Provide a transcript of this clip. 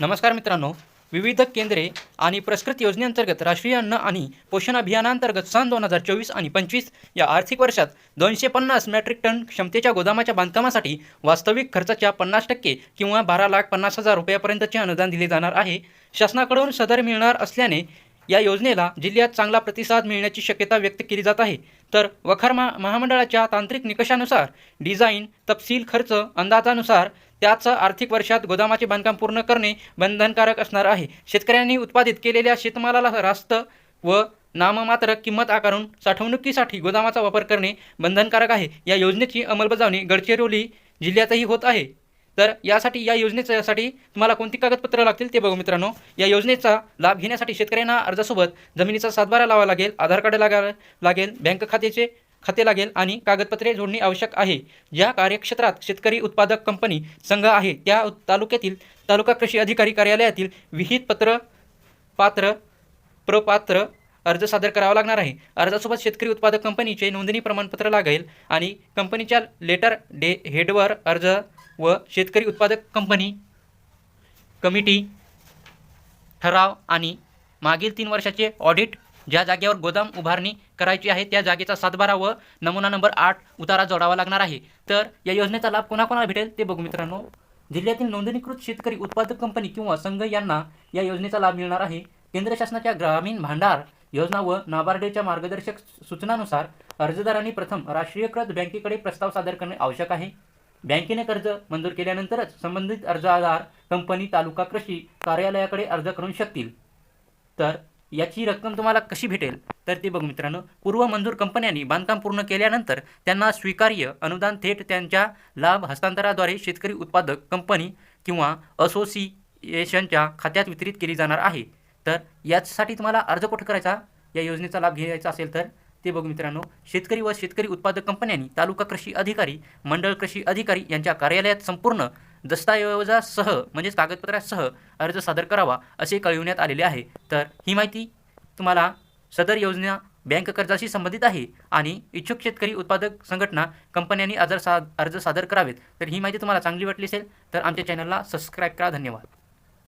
नमस्कार मित्रांनो. विविध केंद्रे आणि पुरस्कृत योजनेअंतर्गत राष्ट्रीय अन्न आणि पोषण अभियानांतर्गत सन दोन हजार चोवीस आणि पंचवीस या आर्थिक वर्षात दोनशे पन्नास मेट्रिक टन क्षमतेच्या गोदामाच्या बांधकामासाठी वास्तविक खर्चाच्या पन्नास टक्के किंवा बारा लाख पन्नास हजार रुपयापर्यंतचे अनुदान दिले जाणार आहे. शासनाकडून सदर मिळणार असल्याने या योजनेला जिल्ह्यात चांगला प्रतिसाद मिळण्याची शक्यता व्यक्त केली जात आहे. तर वखार महा महामंडळाच्या तांत्रिक निकषानुसार डिझाईन तपशील खर्च अंदाजानुसार त्याच आर्थिक वर्षात गोदामाचे बांधकाम पूर्ण करणे बंधनकारक असणार आहे. शेतकऱ्यांनी उत्पादित केलेल्या शेतमालाला रास्त व नाममात्र किंमत आकारून साठवणुकीसाठी गोदामाचा वापर करणे बंधनकारक आहे. या योजनेची अंमलबजावणी गडचिरोली जिल्ह्यातही होत आहे. तर यासाठी या योजनेसाठी तुम्हाला कोणती कागदपत्रं लागतील ते बघू मित्रांनो. या योजनेचा लाभ घेण्यासाठी शेतकऱ्यांना अर्जासोबत जमिनीचा सातबारा लावा लागेल आधार कार्ड लागा लागेल बँक खात्याचे खाते लागेल आणि कागदपत्रे जोडणे आवश्यक आहे. ज्या कार्यक्षेत्रात शेतकरी उत्पादक कंपनी संघ आहे त्या तालुक्यातील तालुका कृषी अधिकारी कार्यालयातील विहित पत्र पात्र प्रपात्र अर्ज सादर करावा लागणार आहे. अर्जासोबत शेतकरी उत्पादक कंपनीचे नोंदणी प्रमाणपत्र लागेल आणि कंपनीच्या लेटर डे हेडवर अर्ज व शेतकरी उत्पादक कंपनी कमिटी ठराव आणि मागील तीन वर्षाचे ऑडिट ज्या जागेवर गोदाम उभारणी करायची आहे त्या जागेचा सातबारा व नमुना नंबर आठ उतारा जोडावा लागणार आहे. तर या योजनेचा लाभ कोणाकोणाला भेटेल ते बघू मित्रांनो. जिल्ह्यातील नोंदणीकृत शेतकरी उत्पादक कंपनी किंवा संघ यांना या योजनेचा लाभ मिळणार आहे. केंद्र शासनाच्या ग्रामीण भांडार योजना व नाबार्डेच्या मार्गदर्शक सूचनानुसार अर्जदारांनी प्रथम राष्ट्रीयकृत बँकेकडे प्रस्ताव सादर करणे आवश्यक आहे. बँकेने कर्ज मंजूर केल्यानंतरच संबंधित अर्जदार कंपनी तालुका कृषी कार्यालयाकडे अर्ज करू शकतील. तर याची रक्कम तुम्हाला कशी भेटेल? तर ते बघू मित्रांनो. पूर्व मंजूर कंपन्यांनी बांधकाम पूर्ण केल्यानंतर त्यांना स्वीकार्य अनुदान थेट त्यांच्या लाभ हस्तांतराद्वारे शेतकरी उत्पादक कंपनी किंवा असोसिएशनच्या खात्यात वितरित केली जाणार आहे. तर यासाठी तुम्हाला अर्ज कुठं करायचा? या योजनेचा लाभ घ्यायचा असेल तर ते बघू मित्रांनो शेतकरी व शेतकरी उत्पादक कंपन्यांनी तालुका कृषी अधिकारी मंडळ कृषी अधिकारी यांच्या कार्यालयात संपूर्ण दस्तऐवजासह म्हणजेच कागदपत्रासह अर्ज सादर करावा असे कळविण्यात आलेले आहे. तर ही माहिती तुम्हाला सदर योजना बँक कर्जाशी संबंधित आहे आणि इच्छुक शेतकरी उत्पादक संघटना कंपन्यांनी अर्ज सा अर्ज सादर करावेत. तर ही माहिती तुम्हाला चांगली वाटली असेल तर आमच्या चॅनलला सबस्क्राईब करा. धन्यवाद.